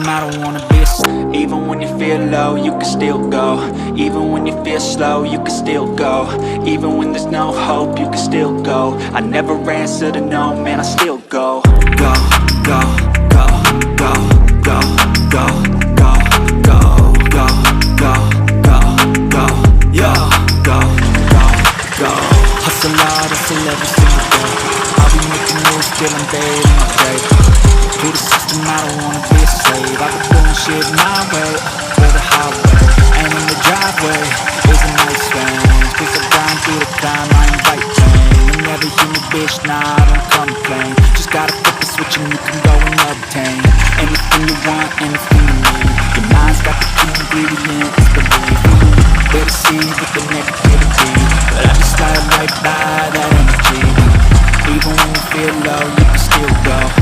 grave. To the system, I don't wanna be a. Even when you feel low, you can still go. Even when you feel slow, you can still go. Even when there's no hope, you can still go. I never answer to no, man, I still go. Go, go, go, go, go, go, go, go, go, go, go, go, go, go, go. Hustle hustle every single day. I'll be making moves till I'm buried in my grave. To the system, I don't wanna shit my way, or the highway. And in the driveway is a nice range. Cause I grind through the climb, I invite pain. Never hear me, bitch, nah, I don't complain. Just gotta flip the switch and you can go and obtain anything you want, anything you need. Your mind's got the key ingredient, it's belief. Better see with the negativity, but I just slide right by that energy. Even when you feel low, you can still go.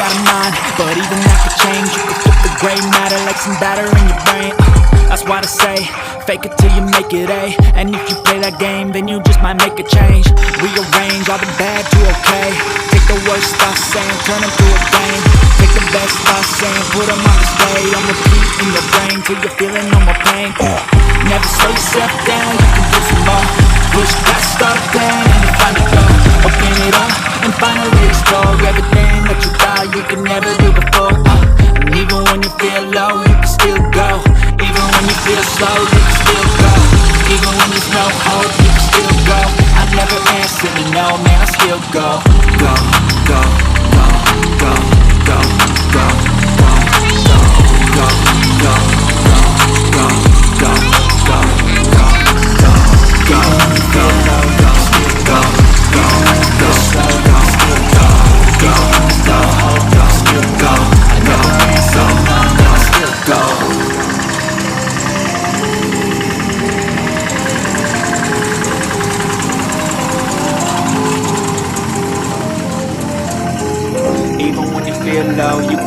got a mind, but even that could change. You could flip the gray matter like some batter in your brain. Uh, That's why I say, fake it till you make it A. And if you play that game, then you just might make a change. Rearrange all the bad to okay. Take the worst thoughts saying, turn them to a game. Take the best thoughts saying, put them on display. On repeat in your brain till you're feeling no more pain. Uh, Never slow yourself down, you can do some more. Push past all the and find door. Open it up and finally explore everything could never do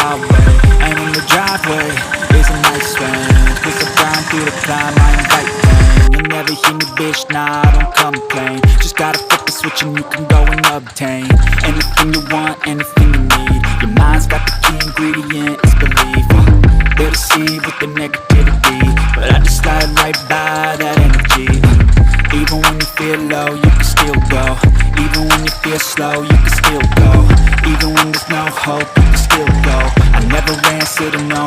highway. And in the driveway is a nice range. Cause I grind through the climb, I invite pain. You never hear me, bitch, nah, I don't complain. Just gotta flip the switch and you can go and obtain anything you want, anything you need. Your mind's got the key ingredient, it's belief. Uh, Better see with the negativity, but I just slide right by that energy. Uh, Even when you feel low, feel slow, you can still go. Even when there's no hope, you can still go. I never answer to no,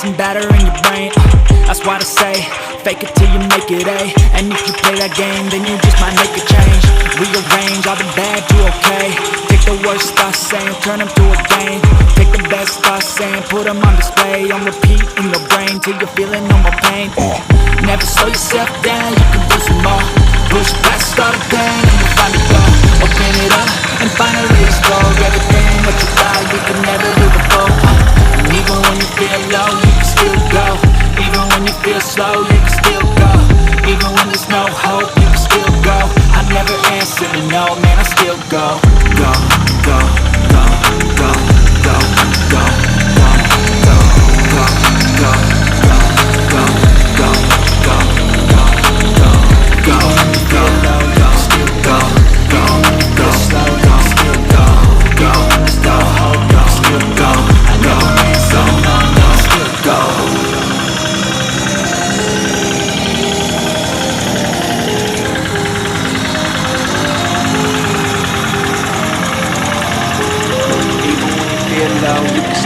some batter in your brain uh, That's why I say, fake it till you make it A And if you play that game, then you just might make a change. Rearrange all the bad to okay. Take the worst thoughts saying, turn them to a game. Take the best thoughts saying, put them on display. On repeat in your brain, till you're feeling no more pain. Uh. Never slow yourself down, you can do some more. Push past all the pain and you'll find a door Open it up and finally explore Everything. What you thought you could never do before uh. And even when you feel low so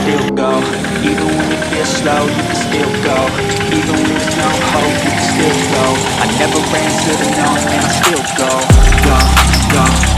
still go. Even when you feel slow, you can still go. Even when there's no hope, you can still go. I never ran to the no, man, I still go, go, go,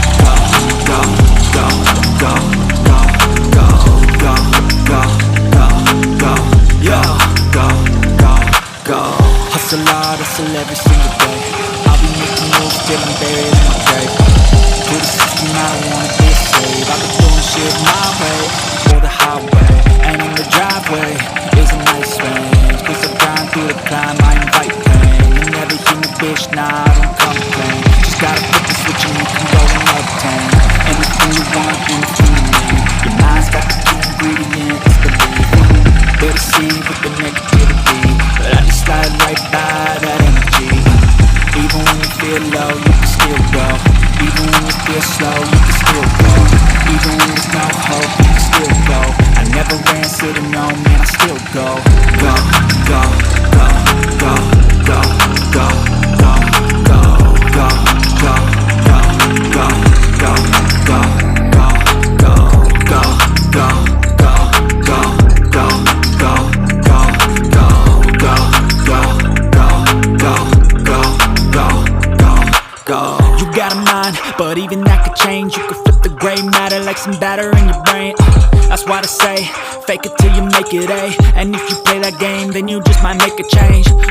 feel slow, you can still go. Even when there's no hope, you can still go. I never ran to no, man, I still go, go, go, go, go, go, You got a mind, but even that could change. You could flip the gray matter like some batter in your brain. Uh, that's why they say, fake it till you make it A. And if you play that game, then you just might make a change.